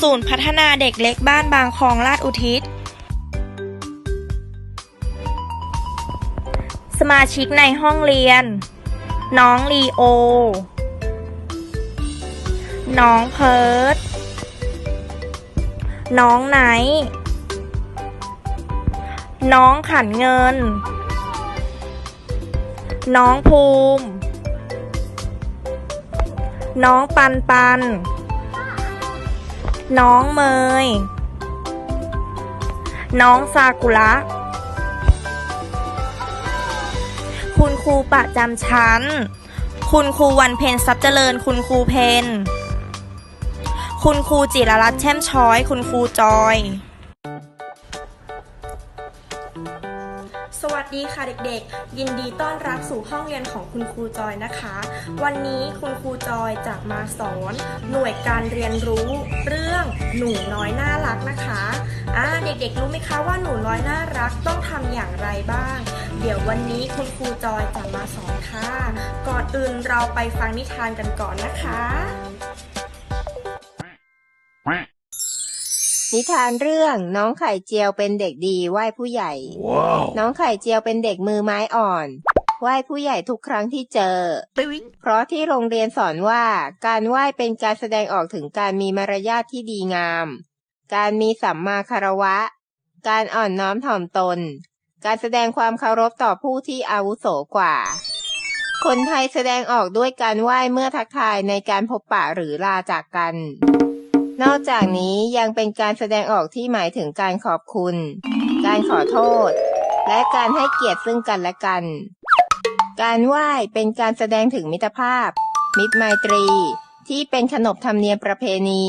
ศูนย์พัฒนาเด็กเล็กบ้านบางคลองลาดอุทิศ สมาชิกในห้องเรียน น้องลีโอ น้องเพิร์ดน้องไนท์น้องขันเงิน น้องภูมิ น้องปันปันน้ น้องเมย น้องซากุระ คุณครูประจำชั้น คุณครูวันเพนทรัพย์เจริญ คุณครูเพน คุณครูจิรรัตน์แช่มช้อย คุณครูจอย ดีค่ะเด็กๆ ยินดีต้อนรับสู่ห้องเรียนของคุณครูจอยนะคะ วันนี้คุณครูจอยจะมาสอน หน่วยการเรียนรู้เรื่องหนูน้อยน่ารักนะคะอ่าเด็กๆรู้ไหมคะว่าหนูน้อยน่ารักต้องทำอย่างไรบ้าง เดี๋ยววันนี้คุณครูจอยจะมาสอนค่ะ ก่อนอื่นเราไปฟังนิทานกันก่อนนะคะ นิทานเรื่องน้องไข่เจียวเป็นเด็กดีไหว้ผู้ใหญ่ Whoa. น้องไข่เจียวเป็นเด็กมือไม้อ่อนไหว้ผู้ใหญ่ทุกครั้งที่เจอ เพราะที่โรงเรียนสอนว่า การไหว้เป็นการแสดงออกถึงการมีมารยาทที่ดีงาม การมีสัมมาคารวะ การอ่อนน้อมถ่อมตน การแสดงความเคารพต่อผู้ที่อาวุโสกว่า คนไทยแสดงออกด้วยการไหว้เมื่อทักทายในการพบปะหรือลาจากกัน นอกจากนี้ยังเป็นการแสดงออกที่หมายถึงการขอบคุณ การขอโทษ และการให้เกียรติซึ่งกันและกัน การไหว้เป็นการแสดงถึงมิตรภาพ มิตรไมตรี ที่เป็นขนบธรรมเนียมประเพณี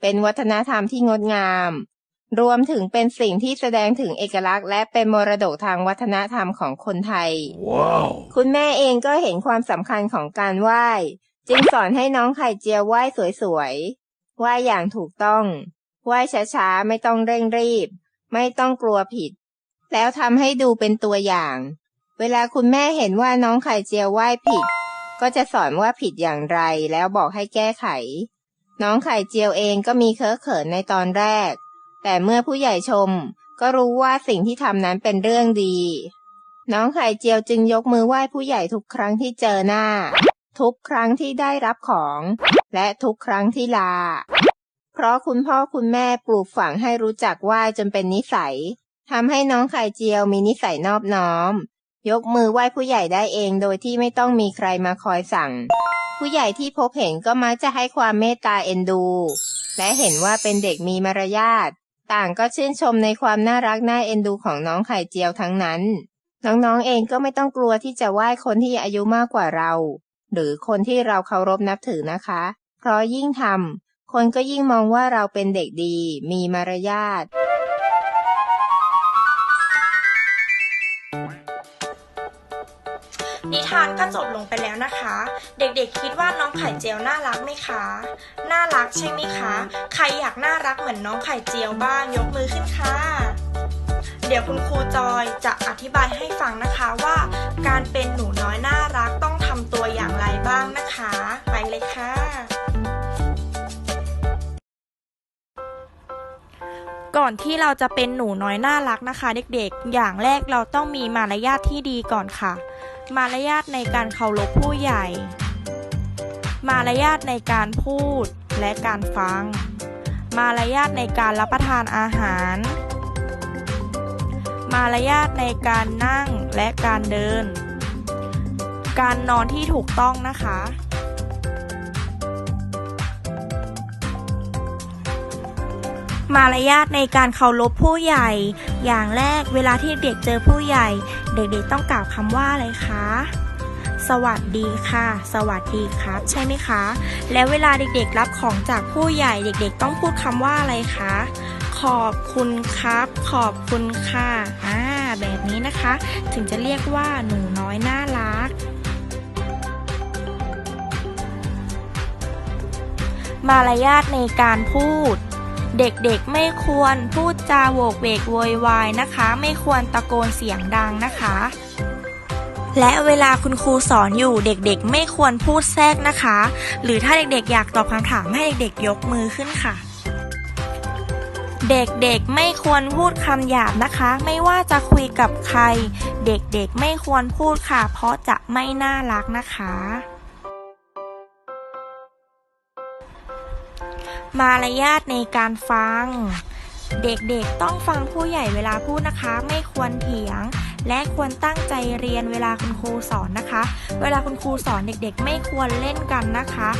เป็นวัฒนธรรมที่งดงาม รวมถึงเป็นสิ่งที่แสดงถึงเอกลักษณ์ และเป็นมรดกทางวัฒนธรรมของคนไทย Whoa. คุณแม่เองก็เห็นความสำคัญของการไหว้ จึงสอนให้น้องไข่เจียวไหว้สวยๆ ไหว้อย่างถูกต้อง ไหว้ช้าๆ ไม่ต้องเร่งรีบ ไม่ต้องกลัวผิด แล้วทำให้ดูเป็นตัวอย่าง เวลาคุณแม่เห็นว่าน้องไข่เจียวไหว้ผิด ก็จะสอนว่าผิดอย่างไร แล้วบอกให้แก้ไข น้องไข่เจียวเองก็มีเคอะเขินในตอนแรก แต่เมื่อผู้ใหญ่ชม ก็รู้ว่าสิ่งที่ทำนั้นเป็นเรื่องดี น้องไข่เจียวจึงยกมือไหว้ผู้ใหญ่ทุกครั้งที่เจอหน้า ทุกครั้งที่ได้รับของ และทุกครั้งที่ลา เพราะคุณพ่อคุณแม่ปลูกฝังให้รู้จักไหว้จนเป็นนิสัยทำให้น้องไข่เจียวมีนิสัยนอบน้อม ยกมือไหว้ผู้ใหญ่ได้เองโดยที่ไม่ต้องมีใครมาคอยสั่ง ผู้ใหญ่ที่พบเห็นก็มักจะให้ความเมตตาเอ็นดู และเห็นว่าเป็นเด็กมีมารยาทต่างก็ชื่นชมในความน่ารักน่าเอ็นดูของน้องไข่เจียวทั้งนั้น น้องๆเองก็ไม่ต้องกลัวที่จะไหว้คนที่อายุมากกว่าเรา หรือคนที่เราเคารพนับถือนะคะ เพราะยิ่งทำคนก็ยิ่งมองว่าเราเป็นเด็กดี มีมารยาทนิทานก็จบลงไปแล้วนะคะ เด็กๆคิดว่าน้องไข่เจียวน่ารักไหมคะ น่ารักใช่ไหมคะ ใครอยากน่ารักเหมือนน้องไข่เจียวบ้างยกมือขึ้นค่ะ เดี๋ยวคุณครูจอยจะอธิบายให้ฟังนะคะว่าการเป็นหนูน้อยน่ารักต้องทำตัวอย่างไรบ้างนะคะ ไปเลยค่ะ ก่อนที่เราจะเป็นหนูน้อยน่ารักนะคะเด็กๆ อย่างแรกเราต้องมีมารยาทที่ดีก่อนค่ะ มารยาทในการเคารพผู้ใหญ่ มารยาทในการพูดและการฟัง มารยาทในการรับประทานอาหาร มารยาทในการนั่งและการเดิน การนอนที่ถูกต้องนะคะ มารยาทในการเคารพผู้ใหญ่ อย่างแรกเวลาที่เด็กเจอผู้ใหญ่ เด็กๆต้องกล่าวคำว่าอะไรคะสวัสดีค่ะ สวัสดีครับ ใช่ไหมคะ แล้วเวลาเด็กๆรับของจากผู้ใหญ่เด็กๆ ต้องพูดคำว่าอะไรคะ ขอบคุณครับ ขอบคุณค่ะอ่าแบบนี้นะคะ ถึงจะเรียกว่าหนูน้อยน่ารัก มารยาทในการพูด เด็กๆไม่ควรพูดจาโวกเวกโวยวายนะคะ ไม่ควรตะโกนเสียงดังนะคะและเวลาคุณครูสอนอยู่เด็กๆ ไม่ควรพูดแทรกนะคะ หรือถ้าเด็กๆ อยากตอบคำถามให้เด็กๆ ยกมือขึ้นค่ะ เด็กๆไม่ควรพูดคำหยาบนะคะ ไม่ว่าจะคุยกับใคร เด็กๆไม่ควรพูดค่ะ เพราะจะไม่น่ารักนะคะ มารยาทในการฟัง เด็กๆต้องฟังผู้ใหญ่เวลาพูดนะคะ ไม่ควรเถียง และควรตั้งใจเรียนเวลาคุณครูสอนนะคะ เวลาคุณครูสอนเด็กๆ ไม่ควรเล่นกันนะคะ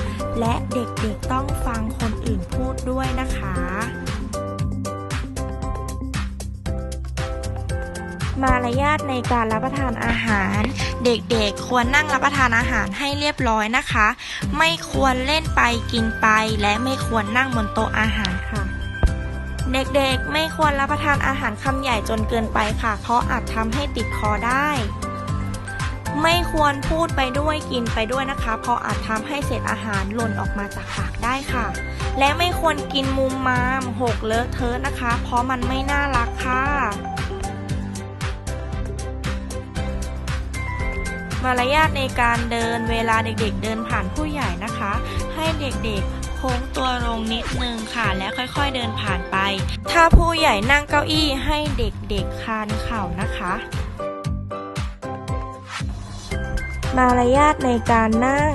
และเด็กๆต้องฟังคนอื่นพูดด้วยนะคะ มารยาทในการรับประทานอาหาร เด็กๆควรนั่งรับประทานอาหารให้เรียบร้อยนะคะ ไม่ควรเล่นไปกินไป และไม่ควรนั่งบนโต๊ะอาหารค่ะ เด็กๆไม่ควรรับประทานอาหารคำใหญ่จนเกินไปค่ะ เพราะอาจทำให้ติดคอได้ ไม่ควรพูดไปด้วยกินไปด้วยนะคะ เพราะอาจทำให้เศษอาหารหล่นออกมาจากปากได้ค่ะ และไม่ควรกินมุมมามหกเลอะเทอะนะคะ เพราะมันไม่น่ารักค่ะ มารยาทในการเดินเวลาเด็กๆ เดินผ่านผู้ใหญ่นะคะ ให้เด็กๆโค้งตัวลงนิดนึงค่ะ และค่อยๆเดินผ่านไป ถ้าผู้ใหญ่นั่งเก้าอี้ให้เด็กๆคานเข่านะคะ มารยาทในการนั่ง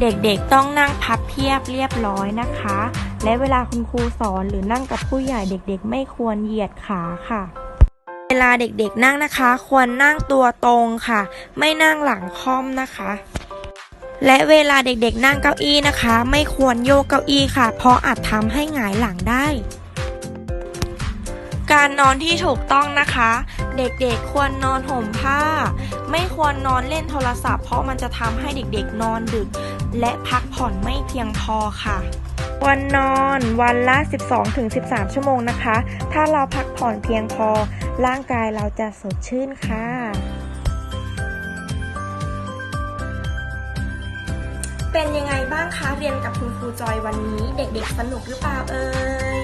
เด็กๆต้องนั่งพับเพียบเรียบร้อยนะคะ และเวลาคุณครูสอนหรือนั่งกับผู้ใหญ่เด็กๆ ไม่ควรเหยียดขาค่ะ เวลาเด็กๆนั่งนะคะ ควรนั่งตัวตรงค่ะ ไม่นั่งหลังค่อมนะคะ และเวลาเด็กๆนั่งเก้าอี้นะคะ ไม่ควรโยกเก้าอี้ค่ะ เพราะอาจทำให้หงายหลังได้ การนอนที่ถูกต้องนะคะ เด็กๆควรนอนห่มผ้า ไม่ควรนอนเล่นโทรศัพท์ เพราะมันจะทำให้เด็กๆนอนดึก และพักผ่อนไม่เพียงพอค่ะ วันนอนวันละ 12-13 ชั่วโมงนะคะ ถ้าเราพักผ่อนเพียงพอ ร่างกายเราจะสดชื่นค่ะเป็นยังไงบ้างคะเรียนกับคุณครูจอยวันนี้ เด็กๆสนุกหรือเปล่าเอ่ย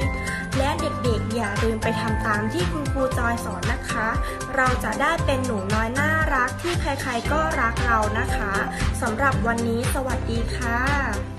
และเด็กๆอย่าลืมไปทำตามที่คุณครูจอยสอนนะคะ เราจะได้เป็นหนูน้อยน่ารักที่ใครๆก็รักเรานะคะสำหรับวันนี้สวัสดีค่ะ